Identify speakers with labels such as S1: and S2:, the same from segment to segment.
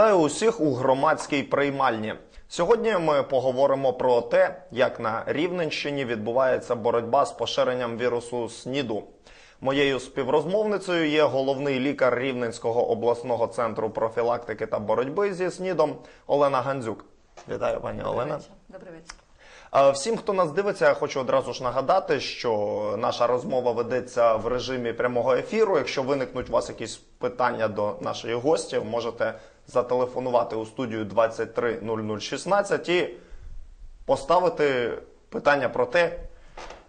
S1: Вітаю усіх у громадській приймальні. Сьогодні ми поговоримо про те, як на Рівненщині відбувається боротьба з поширенням вірусу СНІДу. Моєю співрозмовницею є головний лікар Рівненського обласного центру профілактики та боротьби зі СНІДом Олена Гандзюк. Вітаю, пані Олена.
S2: Добрий вечір.
S1: Всім, хто нас дивиться, я хочу одразу ж нагадати, що наша розмова ведеться в режимі прямого ефіру. Якщо виникнуть у вас якісь питання до нашої гості, можете зателефонувати у студію 230016 і поставити питання про те,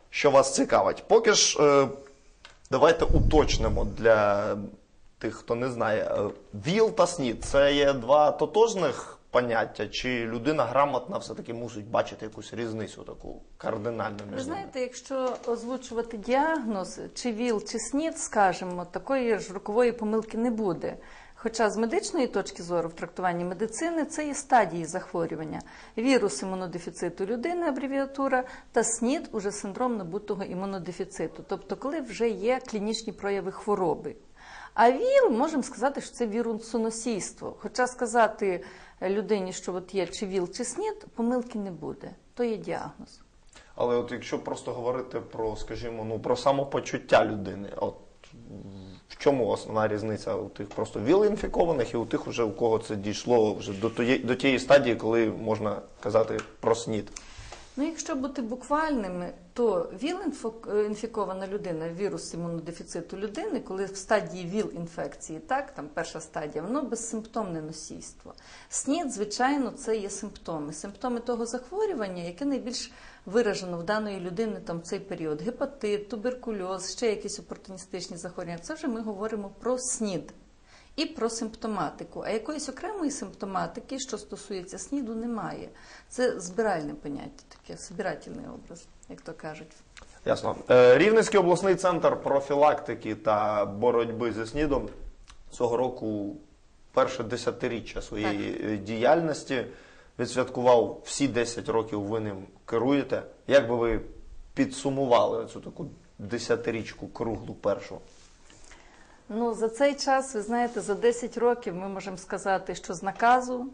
S1: що вас цікавить. Поки ж е, давайте уточнимо для тих, хто не знає, е, ВІЛ та СНІД це є два тотожних поняття, чи людина грамотна все-таки мусить бачити якусь різницю таку кардинальну між
S2: Ви
S1: ними?
S2: знаєте, якщо озвучувати діагноз, чи ВІЛ, чи СНІД, скажімо, такої ж рокової помилки не буде. Хоча з медичної точки зору в трактуванні медицини це є стадії захворювання. Вірус імунодефіциту людини, абревіатура, та СНІД уже синдром набутого імунодефіциту, тобто коли вже є клінічні прояви хвороби. А ВІЛ можемо сказати, що це вірусоносійство. Хоча сказати людині, що от є чи ВІЛ, чи СНІД, помилки не буде. То є діагноз.
S1: Але от якщо просто говорити про, скажімо, ну про самопочуття людини, от чому основна різниця у тих просто ВІЛ-інфікованих і у тих, уже у кого це дійшло вже до тієї, до тієї стадії, коли можна казати про СНІД?
S2: Ну, якщо бути буквальними, то ВІЛ-інфікована людина, вірус імунодефіциту людини, коли в стадії ВІЛ-інфекції, так, там перша стадія, воно безсимптомне носійство. СНІД, звичайно, це є симптоми. Симптоми того захворювання, яке найбільш виражено в даної людини там цей період. Гепатит, туберкульоз, ще якісь опортуністичні захворювання. Це вже ми говоримо про СНІД. І про симптоматику. А якоїсь окремої симптоматики, що стосується СНІДу, немає. Це збиральне поняття, таке збирательний образ, як то кажуть.
S1: Ясно. Е, Рівненський обласний центр профілактики та боротьби зі СНІДом цього року перше десятиріччя своєї е, діяльності відсвяткував всі 10 років ви ним керуєте. Як би ви підсумували цю таку десятирічку круглу першу?
S2: Ну, за цей час, ви знаєте, за 10 років ми можемо сказати, що з наказу,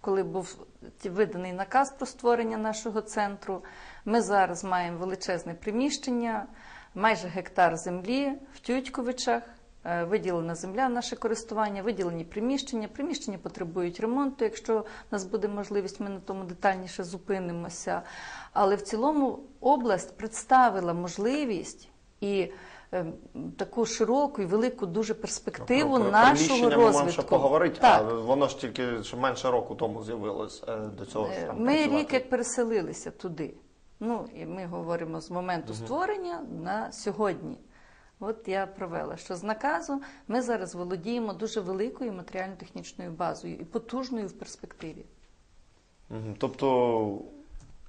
S2: коли був виданий наказ про створення нашого центру, ми зараз маємо величезне приміщення, майже гектар землі в Тютьковичах. Е, Виділена земля в наше користування, виділені приміщення. Приміщення потребують ремонту. Якщо в нас буде можливість, ми на тому детальніше зупинимося. Але в цілому область представила можливість і е, таку широку і велику дуже перспективу
S1: Про- про
S2: нашого
S1: ми ще поговорити,
S2: Так.
S1: а воно ж тільки ще менше року тому з'явилось е, до цього. ж там
S2: Ми
S1: працювати.
S2: рік як переселилися туди. Ну і ми говоримо з моменту створення на сьогодні. От я провела, що з наказу ми зараз володіємо дуже великою матеріально-технічною базою і потужною в перспективі.
S1: Мгм. Тобто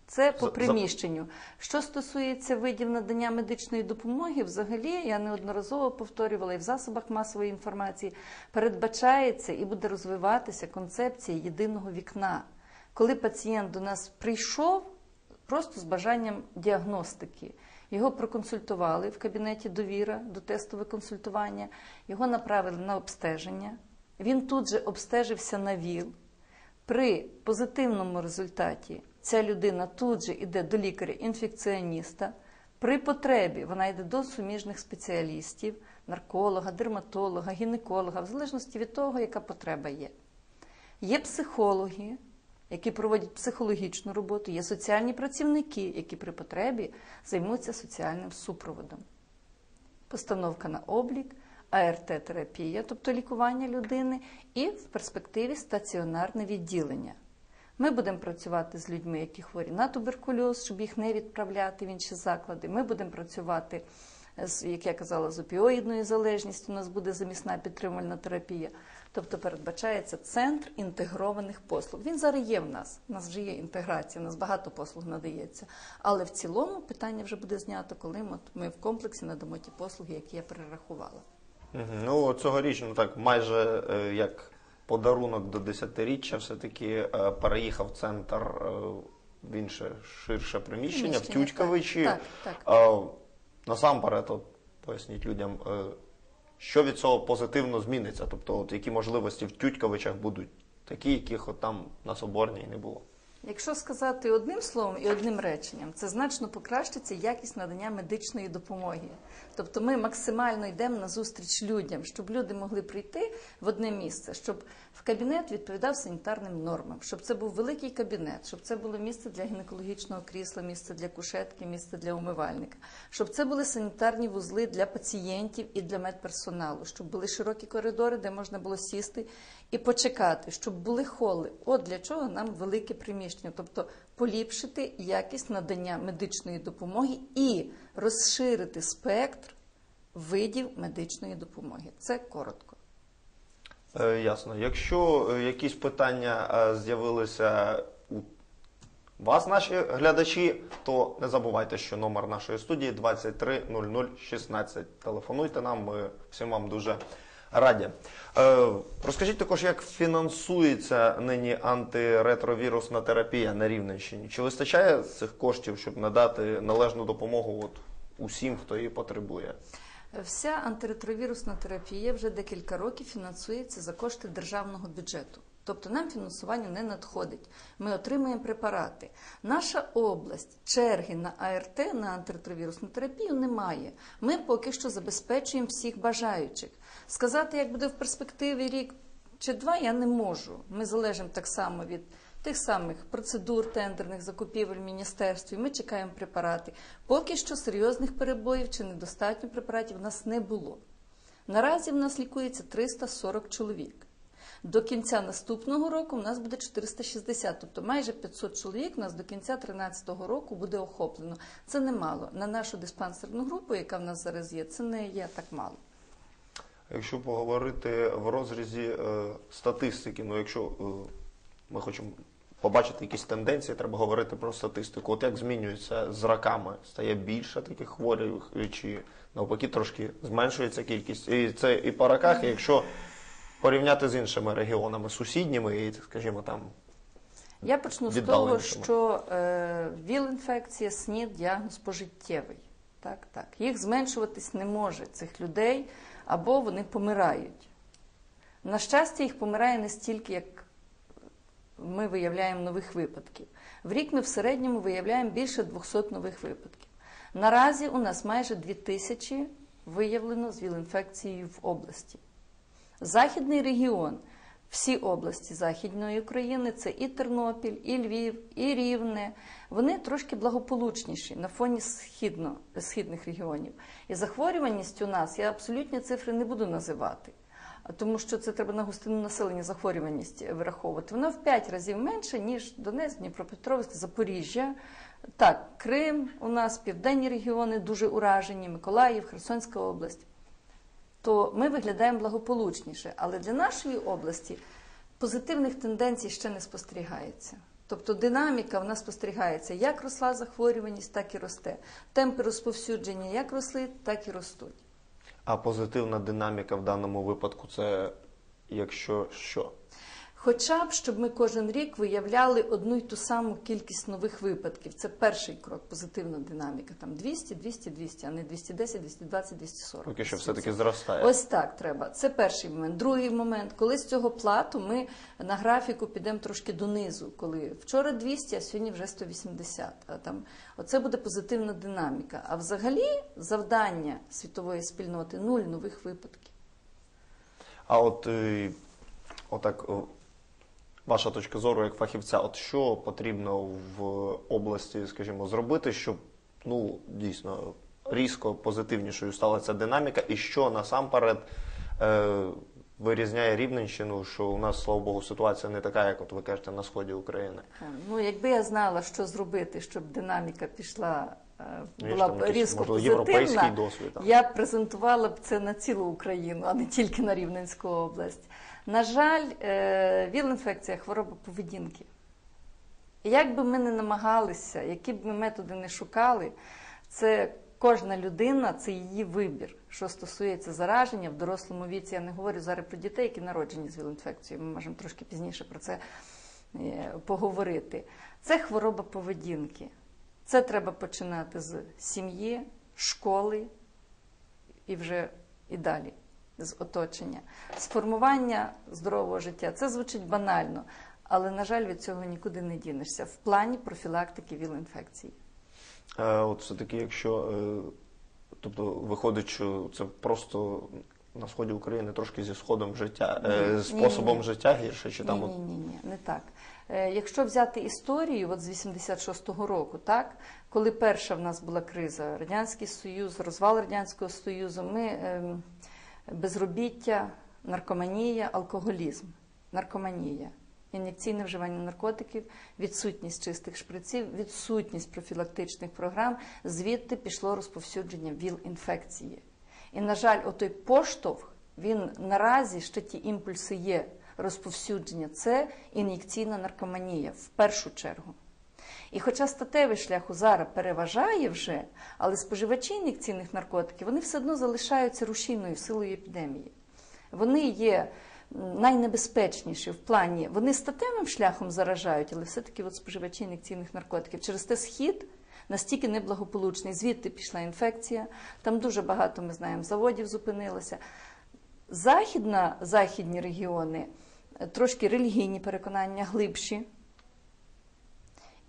S2: Це
S1: За-
S2: по
S1: за-
S2: приміщенню. Що стосується видів надання медичної допомоги, взагалі я неодноразово повторювала і в засобах масової інформації передбачається і буде розвиватися концепція єдиного вікна. Коли пацієнт до нас прийшов просто з бажанням діагностики. Його проконсультували в кабінеті довіра до тестове консультування, його направили на обстеження. Він тут же обстежився на ВІЛ. При позитивному результаті ця людина тут же йде до лікаря-інфекціоніста. При потребі вона йде до суміжних спеціалістів, нарколога, дерматолога, гінеколога, в залежності від того, яка потреба є. Є психологи, які проводять психологічну роботу, є соціальні працівники, які при потребі займуться соціальним супроводом. Постановка на облік, АРТ-терапія, тобто лікування людини, і в перспективі стаціонарне відділення. Ми будемо працювати з людьми, які хворі на туберкульоз, щоб їх не відправляти в інші заклади. Ми будемо працювати як я казала, з опіоїдною залежністю. У нас буде замісна підтримувальна терапія. Тобто передбачається центр інтегрованих послуг. Він зараз є в нас. У нас вже є інтеграція, у нас багато послуг надається. Але в цілому питання вже буде знято, коли ми, в комплексі надамо ті послуги, які я перерахувала.
S1: Ну, цьогоріч, ну так, майже е, як подарунок до десятиріччя, все-таки е, переїхав центр е, в інше ширше приміщення, в Тютьковичі.
S2: так, так,
S1: насамперед, от, поясніть людям, що від цього позитивно зміниться? Тобто, от які можливості в Тютьковичах будуть такі, яких от там на Соборній не було.
S2: Якщо сказати одним словом і одним реченням, це значно покращиться якість надання медичної допомоги. Тобто ми максимально йдемо на зустріч людям, щоб люди могли прийти в одне місце, щоб в кабінет відповідав санітарним нормам, щоб це був великий кабінет, щоб це було місце для гінекологічного крісла, місце для кушетки, місце для умивальника, щоб це були санітарні вузли для пацієнтів і для медперсоналу, щоб були широкі коридори, де можна було сісти і почекати, щоб були холи. От для чого нам велике приміщення, тобто поліпшити якість надання медичної допомоги і розширити спектр видів медичної допомоги. Це коротко.
S1: Е, ясно. Якщо е, якісь питання е, з'явилися у вас, наші глядачі, то не забувайте, що номер нашої студії 230016. Телефонуйте нам, ми всім вам дуже раді. Е, розкажіть також, як фінансується нині антиретровірусна терапія на Рівненщині? Чи вистачає цих коштів, щоб надати належну допомогу от усім, хто її потребує?
S2: Вся антиретровірусна терапія вже декілька років фінансується за кошти державного бюджету. Тобто нам фінансування не надходить. Ми отримуємо препарати. Наша область черги на АРТ на антиретровірусну терапію немає. Ми поки що забезпечуємо всіх бажаючих. Сказати, як буде в перспективі рік чи два, я не можу. Ми залежимо так само від тих самих процедур тендерних закупівель в міністерстві. Ми чекаємо препарати. Поки що серйозних перебоїв чи недостатньо препаратів в нас не було. Наразі в нас лікується 340 чоловік. До кінця наступного року в нас буде 460, тобто майже 500 чоловік у нас до кінця 2013 року буде охоплено. Це немало. На нашу диспансерну групу, яка в нас зараз є, це не є так мало.
S1: Якщо поговорити в розрізі е, статистики, ну якщо е, ми хочемо побачити якісь тенденції, треба говорити про статистику. От як змінюється з роками? Стає більше таких хворих, чи навпаки трошки зменшується кількість? І це і по роках, і якщо порівняти з іншими регіонами, сусідніми, і, скажімо, там
S2: Я почну з того, що е, ВІЛ-інфекція, СНІД, діагноз пожиттєвий. Так, так. Їх зменшуватись не може, цих людей, або вони помирають. На щастя, їх помирає не стільки, як ми виявляємо нових випадків. В рік ми в середньому виявляємо більше 200 нових випадків. Наразі у нас майже 2000 виявлено з ВІЛ-інфекцією в області. Західний регіон, всі області Західної України, це і Тернопіль, і Львів, і Рівне. Вони трошки благополучніші на фоні східно, східних регіонів. І захворюваність у нас, я абсолютні цифри не буду називати, тому що це треба на густину населення захворюваність вираховувати. Вона в 5 разів менше, ніж Донецьк, Дніпропетровськ, Запоріжжя. Так, Крим у нас, південні регіони дуже уражені, Миколаїв, Херсонська область то ми виглядаємо благополучніше. Але для нашої області позитивних тенденцій ще не спостерігається. Тобто динаміка в нас спостерігається, як росла захворюваність, так і росте. Темпи розповсюдження як росли, так і ростуть.
S1: а позитивна динаміка в даному випадку це якщо що?
S2: Хоча б, щоб ми кожен рік виявляли одну й ту саму кількість нових випадків. Це перший крок, позитивна динаміка. Там 200, 200, 200, а не 210, 220, 240.
S1: Поки що все-таки зростає.
S2: Ось так треба. Це перший момент. Другий момент, коли з цього плату ми на графіку підемо трошки донизу. Коли вчора 200, а сьогодні вже 180. А там оце буде позитивна динаміка. А взагалі завдання світової спільноти нуль нових випадків.
S1: А от е, отак, ваша точка зору як фахівця, от що потрібно в області, скажімо, зробити, щоб ну дійсно різко позитивнішою стала ця динаміка, і що насамперед е, вирізняє Рівненщину, що у нас, слава Богу, ситуація не така, як от ви кажете, на сході України.
S2: Ну, якби я знала, що зробити, щоб динаміка пішла, е,
S1: Ну,
S2: була б різко позитивна,
S1: досвід.
S2: я б презентувала б це на цілу Україну, а не тільки на Рівненську область. На жаль, е, ВІЛ-інфекція хвороба поведінки. Як би ми не намагалися, які б ми методи не шукали, це кожна людина, це її вибір, що стосується зараження в дорослому віці. Я не говорю зараз про дітей, які народжені з ВІЛ-інфекцією. Ми можемо трошки пізніше про це е, поговорити. Це хвороба поведінки. Це треба починати з сім'ї, школи і вже і далі. З оточення, сформування здорового життя. Це звучить банально, але, на жаль, від цього нікуди не дінешся в плані профілактики ВІЛ-інфекції.
S1: Е, От все-таки, якщо е, тобто виходить, що це просто на сході України трошки зі сходом життя, е,
S2: Ні,
S1: способом
S2: ні, ні.
S1: життя гірше, чи там
S2: ні,
S1: от
S2: ні, ні, ні, не так. Якщо взяти історію от з 86-го року, так, коли перша в нас була криза, Радянський Союз, розвал Радянського Союзу, ми ем, безробіття, наркоманія, алкоголізм, наркоманія, ін'єкційне вживання наркотиків, відсутність чистих шприців, відсутність профілактичних програм, звідти пішло розповсюдження ВІЛ-інфекції. І, на жаль, отой поштовх, він наразі ще ті імпульси є розповсюдження. Це ін'єкційна наркоманія в першу чергу. І хоча статевий шлях у переважає вже, але споживачі ін'єкційних наркотиків вони все одно залишаються рушійною силою епідемії. Вони є найнебезпечніші в плані, вони статевим шляхом заражають, але все-таки от споживачі ін'єкційних наркотиків. Через те схід настільки неблагополучний. Звідти пішла інфекція, там дуже багато, ми знаємо, заводів зупинилося. Західна, західні регіони е, трошки релігійні переконання глибші.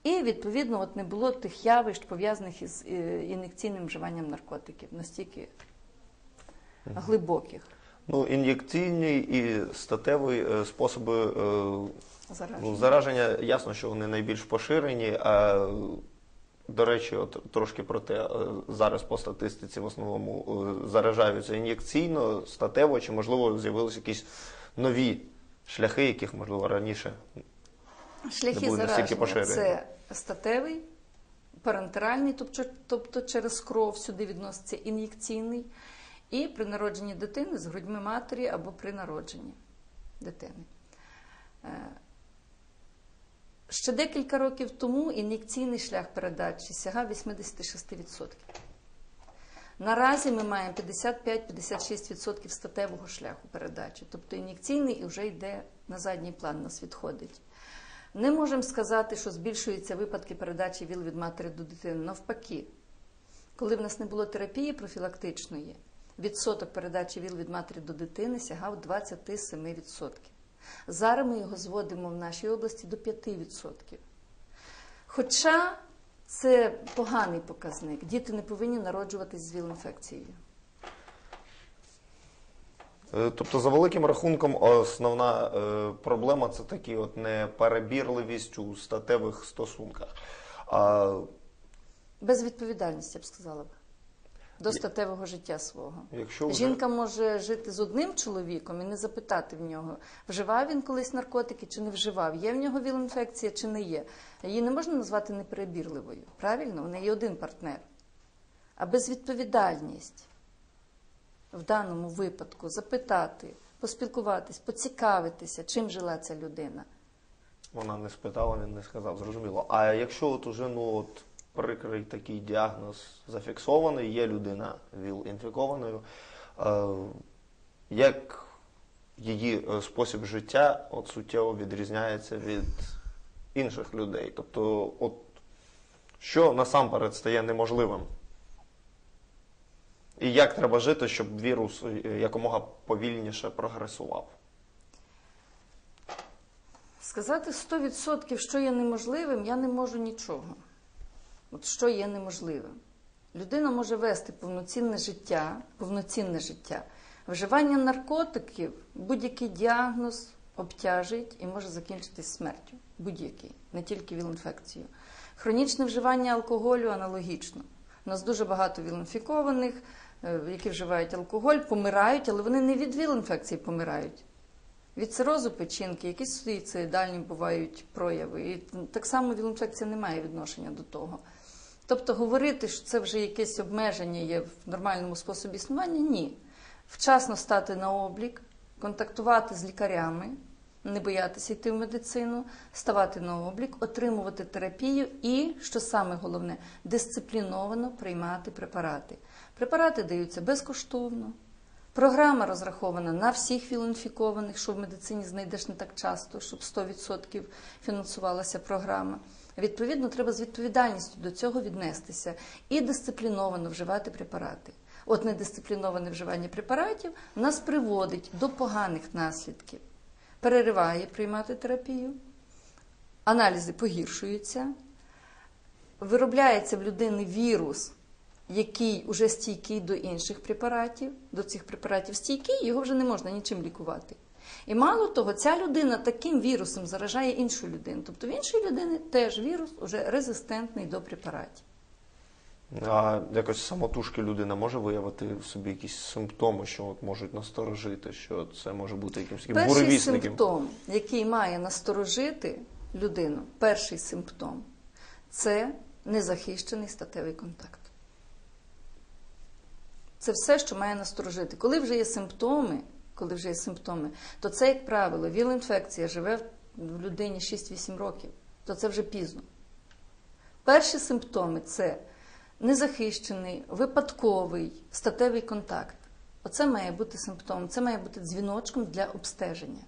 S2: І, відповідно, от не було тих явищ, пов'язаних із е, ін'єкційним вживанням наркотиків, настільки глибоких
S1: ну, ін'єкційні і статеві е, способи е, ну, зараження, ясно, що вони найбільш поширені. А до речі, от трошки про те, зараз по статистиці в основному заражаються ін'єкційно, статево, чи можливо з'явилися якісь нові шляхи, яких можливо раніше
S2: Шляхи зараження це статевий, парентеральний, тобто, тобто через кров сюди відноситься ін'єкційний, і при народженні дитини з грудьми матері або при народженні дитини. Е, Ще декілька років тому ін'єкційний шлях передачі сягав 86%. Наразі ми маємо 55-56% статевого шляху передачі, тобто ін'єкційний вже йде на задній план, нас відходить. Не можемо сказати, що збільшуються випадки передачі ВІЛ від матері до дитини. Навпаки, коли в нас не було терапії профілактичної, відсоток передачі ВІЛ від матері до дитини сягав 27%. Зараз ми його зводимо в нашій області до 5%. Хоча це поганий показник. Діти не повинні народжуватись з ВІЛ-інфекцією.
S1: Е, Тобто, за великим рахунком, основна е, проблема це такі от неперебірливість у статевих стосунках. А
S2: Безвідповідальність, я б сказала б, до статевого життя свого.
S1: якщо вже...
S2: Жінка може жити з одним чоловіком і не запитати в нього, вживав він колись наркотики чи не вживав, є в нього віл-інфекція чи не є. Її не можна назвати неперебірливою. Правильно, в неї один партнер. А безвідповідальність в даному випадку запитати, поспілкуватись, поцікавитися, чим жила ця людина.
S1: Вона не спитала, він не сказав, зрозуміло. А якщо от уже ну от прикрий такий діагноз зафіксований, є людина ВІЛ-інфікованою, е, як її е, спосіб життя от суттєво відрізняється від інших людей? Тобто, от що насамперед стає неможливим? І як треба жити, щоб вірус е, якомога повільніше прогресував?
S2: Сказати 100%, що є неможливим, я не можу нічого. От що є неможливим. Людина може вести повноцінне життя, повноцінне життя. Вживання наркотиків, будь-який діагноз обтяжить і може закінчитись смертю. Будь-який, не тільки віл-інфекцією. Хронічне вживання алкоголю аналогічно. У нас дуже багато віл-інфікованих, які вживають алкоголь, помирають, але вони не від віл-інфекції помирають. Від цирозу печінки, якісь суїцидальні бувають прояви. І так само віл-інфекція не має відношення до того. Тобто говорити, що це вже якесь обмеження є в нормальному способі існування, ні. Вчасно стати на облік, контактувати з лікарями, не боятися йти в медицину, ставати на облік, отримувати терапію і, що саме головне, дисципліновано приймати препарати. Препарати даються безкоштовно. Програма розрахована на всіх віл-інфікованих, що в медицині знайдеш не так часто, щоб 100% фінансувалася програма. Відповідно, треба з відповідальністю до цього віднестися і дисципліновано вживати препарати. От недисципліноване вживання препаратів нас приводить до поганих наслідків. Перериває приймати терапію, аналізи погіршуються, виробляється в людини вірус, який вже стійкий до інших препаратів, до цих препаратів стійкий, його вже не можна нічим лікувати. І мало того, ця людина таким вірусом заражає іншу людину. Тобто в іншої людини теж вірус уже резистентний до препаратів.
S1: А якось самотужки людина може виявити в собі якісь симптоми, що от можуть насторожити, що це може бути якимось таким
S2: Перший
S1: буревісником.
S2: симптом, який має насторожити людину, перший симптом це незахищений статевий контакт. Це все, що має насторожити. Коли вже є симптоми, коли вже є симптоми, то це, як правило, віл-інфекція живе в людині 6-8 років, то це вже пізно. Перші симптоми це незахищений, випадковий статевий контакт. Оце має бути симптомом, це має бути дзвіночком для обстеження.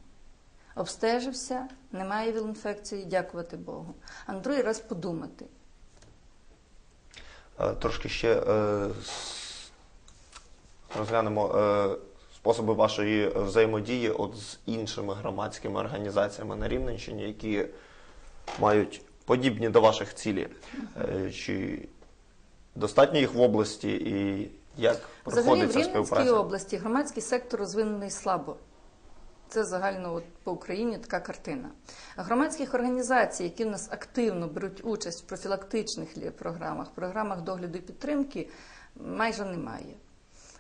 S2: Обстежився, немає віл-інфекції, дякувати Богу. А на другий раз подумати.
S1: Е, Трошки ще е, розглянемо е, способи вашої взаємодії от з іншими громадськими організаціями на Рівненщині, які мають подібні до ваших цілі. Чи достатньо їх в області і як
S2: Взагалі, в Рівненській області громадський сектор розвинений слабо. Це загально от по Україні така картина. Громадських організацій, які в нас активно беруть участь в профілактичних програмах, програмах догляду і підтримки, майже немає.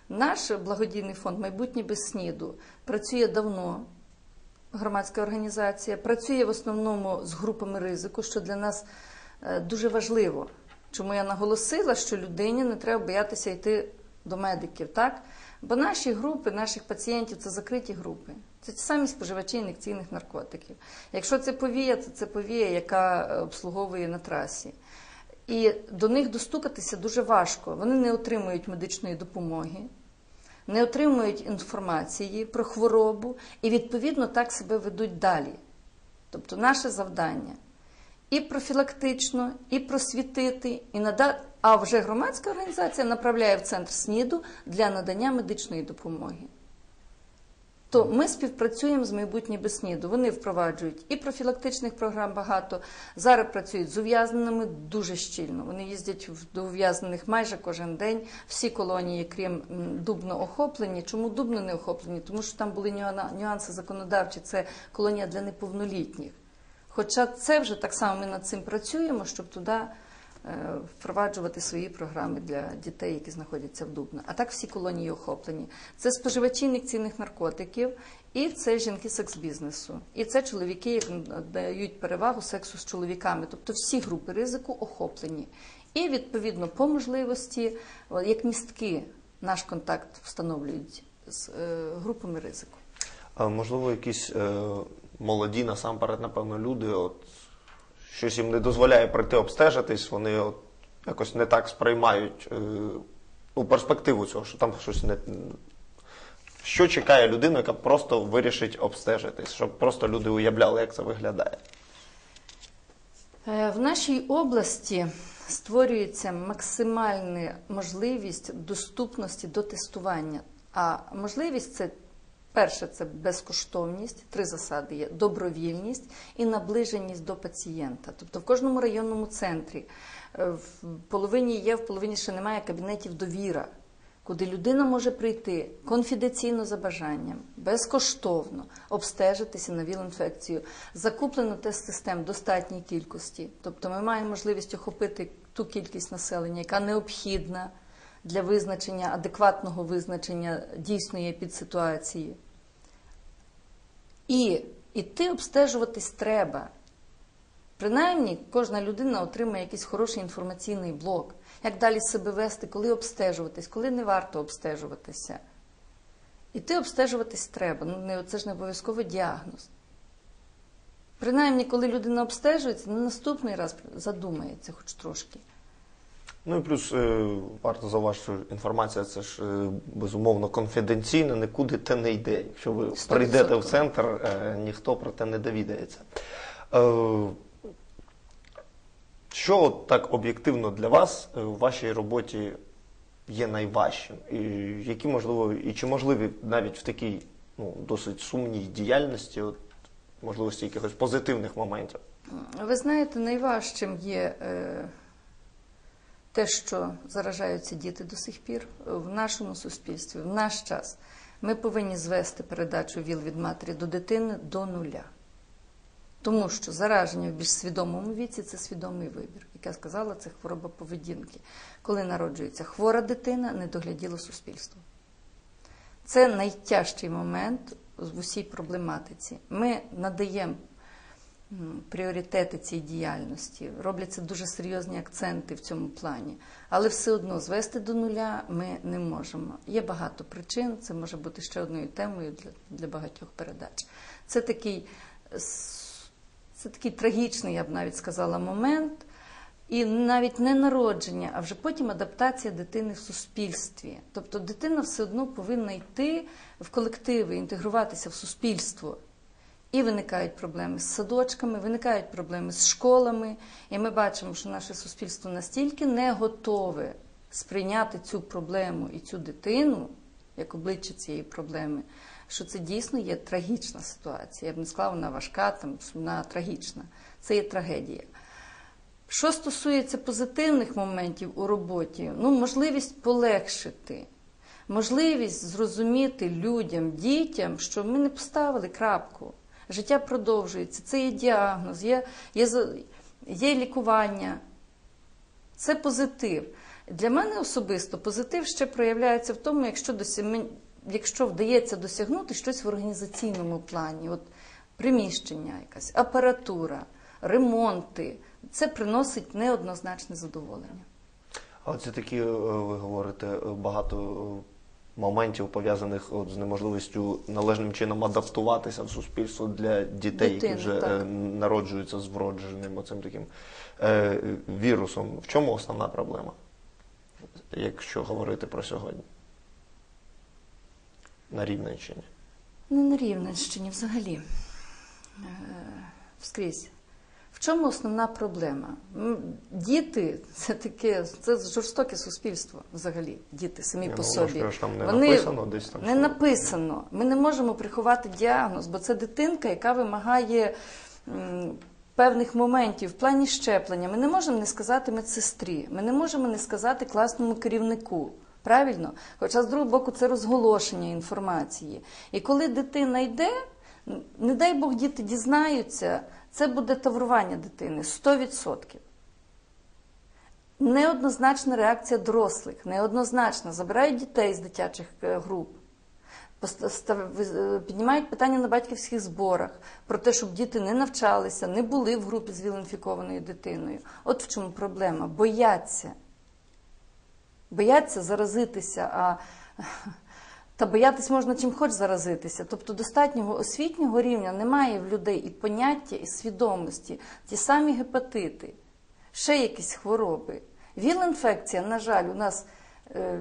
S2: Наш благодійний фонд Майбутнє без СНІДу працює давно. Громадська організація працює в основному з групами ризику, що для нас е, дуже важливо. Чому я наголосила, що людині не треба боятися йти до медиків, так? Бо наші групи, наших пацієнтів це закриті групи. Це ті самі споживачі ін'єкційних наркотиків. Якщо це повія, то це повія, яка е, обслуговує на трасі. І до них достукатися дуже важко. Вони не отримують медичної допомоги, не отримують інформації про хворобу і, відповідно, так себе ведуть далі. Тобто, наше завдання і профілактично, і просвітити, і надати. А вже громадська організація направляє в центр СНІДу для надання медичної допомоги. То ми співпрацюємо з майбутнє без СНІДу. Вони впроваджують і профілактичних програм багато. Зараз працюють з ув'язненими дуже щільно. Вони їздять до ув'язнених майже кожен день. Всі колонії, крім Дубно, охоплені. Чому Дубно не охоплені? Тому що там були нюанси законодавчі. Це колонія для неповнолітніх. Хоча це вже так само ми над цим працюємо, щоб туди е, впроваджувати свої програми для дітей, які знаходяться в Дубно. А так всі колонії охоплені. Це споживачі ін'єкційних наркотиків, і це жінки секс-бізнесу, і це чоловіки, які дають перевагу сексу з чоловіками. Тобто всі групи ризику охоплені. І відповідно по можливості, як містки, наш контакт встановлюють з е, групами ризику.
S1: А можливо, якісь е, молоді, насамперед, напевно, люди, от щось їм не дозволяє прийти обстежитись, вони от якось не так сприймають е, ну, перспективу цього, що там щось не. Що чекає людину, яка просто вирішить обстежитись, щоб просто люди уявляли, як це виглядає.
S2: Е, В нашій області створюється максимальна можливість доступності до тестування. А можливість це перше це безкоштовність, три засади є: добровільність і наближеність до пацієнта. Тобто в кожному районному центрі е, в половині є, в половині ще немає кабінетів довіра. Куди людина може прийти конфіденційно за бажанням, безкоштовно обстежитися на ВІЛ-інфекцію. Закуплено тест-систем достатній кількості. Тобто ми маємо можливість охопити ту кількість населення, яка необхідна для визначення, адекватного визначення дійсної епідситуації. І іти обстежуватись треба. Принаймні, кожна людина отримає якийсь хороший інформаційний блок. Як далі себе вести, коли обстежуватись, коли не варто обстежуватися. Іти обстежуватись треба. Ну, це ж не обов'язково діагноз. Принаймні, коли людина обстежується, на наступний раз задумається хоч трошки.
S1: Ну і плюс е, варто зауважити, що інформація це ж е, безумовно конфіденційна, нікуди те не йде. Якщо ви
S2: Сто
S1: прийдете в центр, е, ніхто про те не довідається. Що от так об'єктивно для вас в вашій роботі є найважчим? І які можливо, і чи можливі навіть в такій ну, досить сумній діяльності, от, можливості якихось позитивних моментів?
S2: Ви знаєте, найважчим є е, те, що заражаються діти до сих пір в нашому суспільстві, в наш час. Ми повинні звести передачу ВІЛ від матері до дитини до нуля. Тому що зараження в більш свідомому віці це свідомий вибір. Як я сказала, це хвороба поведінки. Коли народжується хвора дитина, не догляділо суспільство. Це найтяжчий момент в усій проблематиці. Ми надаємо пріоритети цій діяльності, робляться дуже серйозні акценти в цьому плані. Але все одно звести до нуля ми не можемо. Є багато причин, це може бути ще одною темою для, для багатьох передач. Це такий, це такий трагічний, я б навіть сказала, момент. І навіть не народження, а вже потім адаптація дитини в суспільстві. Тобто дитина все одно повинна йти в колективи, інтегруватися в суспільство. І виникають проблеми з садочками, виникають проблеми з школами. І ми бачимо, що наше суспільство настільки не готове сприйняти цю проблему і цю дитину як обличчя цієї проблеми, що це дійсно є трагічна ситуація. Я б не сказала, вона важка, там, вона трагічна. Це є трагедія. Що стосується позитивних моментів у роботі, ну, можливість полегшити, можливість зрозуміти людям, дітям, що ми не поставили крапку. Життя продовжується, це є діагноз, є, є, є лікування. Це позитив. Для мене особисто позитив ще проявляється в тому, якщо, досі- якщо вдається досягнути щось в організаційному плані, от приміщення, якась апаратура, ремонти. Це приносить неоднозначне задоволення.
S1: А це такі, е, ви говорите, е, багато е, моментів пов'язаних от з неможливістю належним чином адаптуватися в суспільство для дітей,
S2: Дитини,
S1: які вже
S2: так.
S1: е, народжуються з вродженим оцим таким е, вірусом. В чому основна проблема, якщо говорити про сьогодні? На Рівненщині.
S2: Не на Рівненщині взагалі. Е, Вскрізь. Чому основна проблема? Діти це таке, це жорстоке суспільство взагалі. Діти самі
S1: Ні,
S2: по
S1: ну,
S2: собі.
S1: ж там не
S2: Вони
S1: написано десь там,
S2: Не написано. Ми не можемо приховати діагноз, бо це дитинка, яка вимагає певних моментів в плані щеплення. Ми не можемо не сказати медсестрі, ми не можемо не сказати класному керівнику. Правильно? Хоча з другого боку це розголошення інформації. І коли дитина йде, не дай Бог діти дізнаються, це буде таврування дитини 100%. Неоднозначна реакція дорослих, неоднозначна. Забирають дітей з дитячих е, груп, е, піднімають питання на батьківських зборах про те, щоб діти не навчалися, не були в групі з віл-інфікованою дитиною. От в чому проблема. Бояться. Бояться заразитися, а та боятись можна чим хоч заразитися. Тобто достатнього освітнього рівня немає в людей і поняття, і свідомості, ті самі гепатити, ще якісь хвороби. Віл-інфекція, на жаль, у нас, е,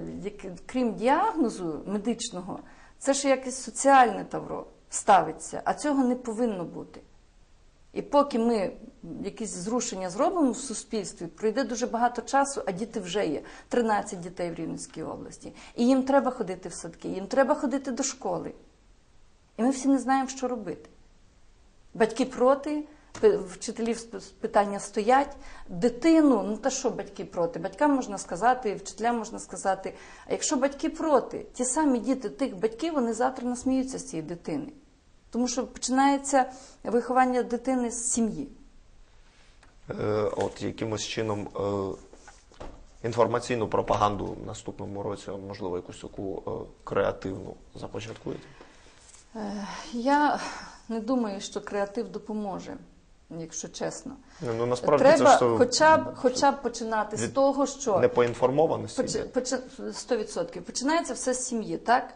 S2: крім діагнозу медичного, це ще якесь соціальне тавро ставиться, а цього не повинно бути. І поки ми якісь зрушення зробимо в суспільстві, пройде дуже багато часу, а діти вже є 13 дітей в Рівненській області. І їм треба ходити в садки, їм треба ходити до школи. І ми всі не знаємо, що робити. Батьки проти, вчителів питання стоять. Дитину, ну та що батьки проти? Батькам можна сказати, вчителям можна сказати. А якщо батьки проти, ті самі діти тих батьків, вони завтра насміються з цієї дитини. Тому що починається виховання дитини з сім'ї.
S1: Е, От якимось чином е, інформаційну пропаганду в наступному році, можливо, якусь таку е, креативну започаткуєте?
S2: Е, Я не думаю, що креатив допоможе, якщо чесно.
S1: Ну, ну насправді
S2: Треба
S1: це ж
S2: хоча б, хоча б починати з
S1: від
S2: того, що
S1: непоінформованості.
S2: Поч-
S1: йде.
S2: почи- 100%. Починається все з сім'ї, так?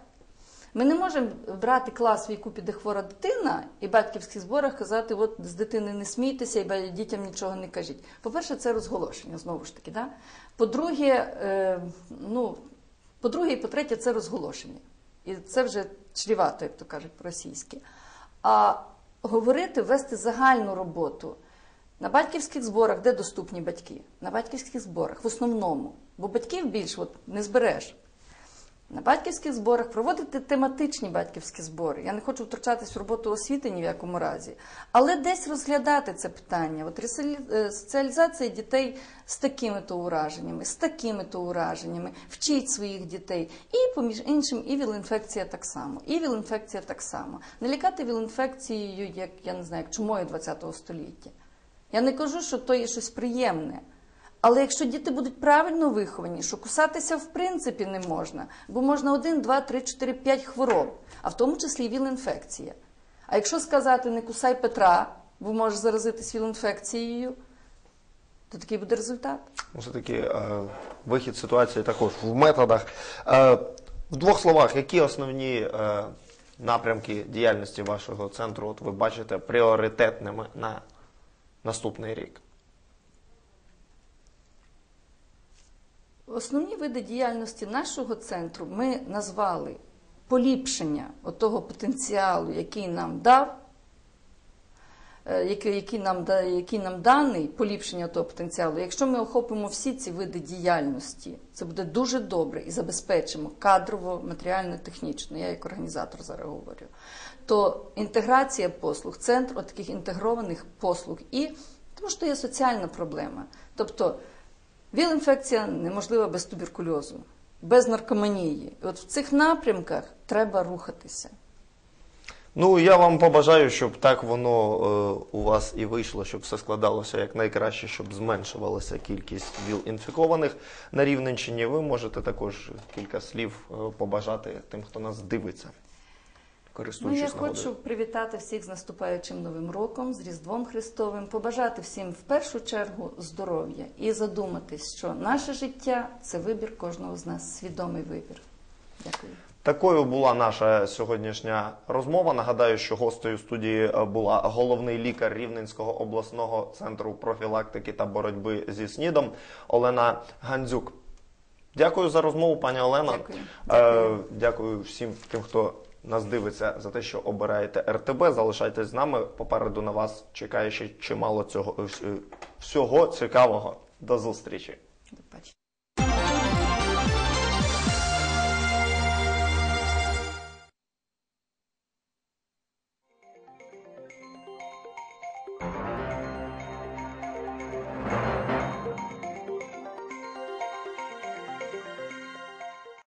S2: Ми не можемо брати клас, в яку піде хвора дитина, і батьківських зборах казати, от з дитини не смійтеся, і дітям нічого не кажіть. По-перше, це розголошення, знову ж таки. Да? По-друге, е, ну, по-друге і по-третє, це розголошення. І це вже чрівато, як то кажуть по-російськи. А говорити, вести загальну роботу. На батьківських зборах, де доступні батьки? На батьківських зборах, в основному. Бо батьків більше от, не збереш. На батьківських зборах проводити тематичні батьківські збори. Я не хочу втручатись в роботу освіти ні в якому разі, але десь розглядати це питання. От е, соціалізація дітей з такими-то ураженнями, з такими-то ураженнями, вчіть своїх дітей. І поміж іншим, і віл-інфекція так само. І віл-інфекція так само. Не лікати віл-інфекцією, як я не знаю, як чумою ХХ століття. Я не кажу, що то є щось приємне. Але якщо діти будуть правильно виховані, що кусатися в принципі не можна, бо можна один, два, три, чотири, п'ять хвороб, а в тому числі віл-інфекція. А якщо сказати не кусай Петра, бо можеш заразитись віл-інфекцією, то такий буде результат.
S1: Ну, Все-таки е, вихід ситуації також в методах. Е, в двох словах, які основні е, напрямки діяльності вашого центру от ви бачите пріоритетними на наступний рік?
S2: Основні види діяльності нашого центру ми назвали поліпшення того потенціалу, який нам дав, е, який, нам, який нам даний, поліпшення того потенціалу. Якщо ми охопимо всі ці види діяльності, це буде дуже добре і забезпечимо кадрово, матеріально, технічно. Я як організатор зараз говорю. То інтеграція послуг, центр таких інтегрованих послуг і тому що є соціальна проблема. Тобто Віл-інфекція неможлива без туберкульозу, без наркоманії. І от в цих напрямках треба рухатися.
S1: Ну, я вам побажаю, щоб так воно е, у вас і вийшло, щоб все складалося як найкраще, щоб зменшувалася кількість ВІЛ-інфікованих на Рівненщині. Ви можете також кілька слів е, побажати тим, хто нас дивиться,
S2: Ну, я
S1: нагодою.
S2: хочу привітати всіх з наступаючим новим роком, з Різдвом Христовим, побажати всім в першу чергу здоров'я і задуматись, що наше життя це вибір кожного з нас, свідомий вибір. Дякую.
S1: Такою була наша сьогоднішня розмова. Нагадаю, що гостею студії була головний лікар Рівненського обласного центру профілактики та боротьби зі СНІДом Олена Гандзюк. Дякую за розмову, пані Олена.
S2: Дякую.
S1: Е, Дякую всім тим, хто нас дивиться за те, що обираєте РТБ. Залишайтесь з нами. Попереду на вас чекає ще чимало цього всього цікавого. До зустрічі.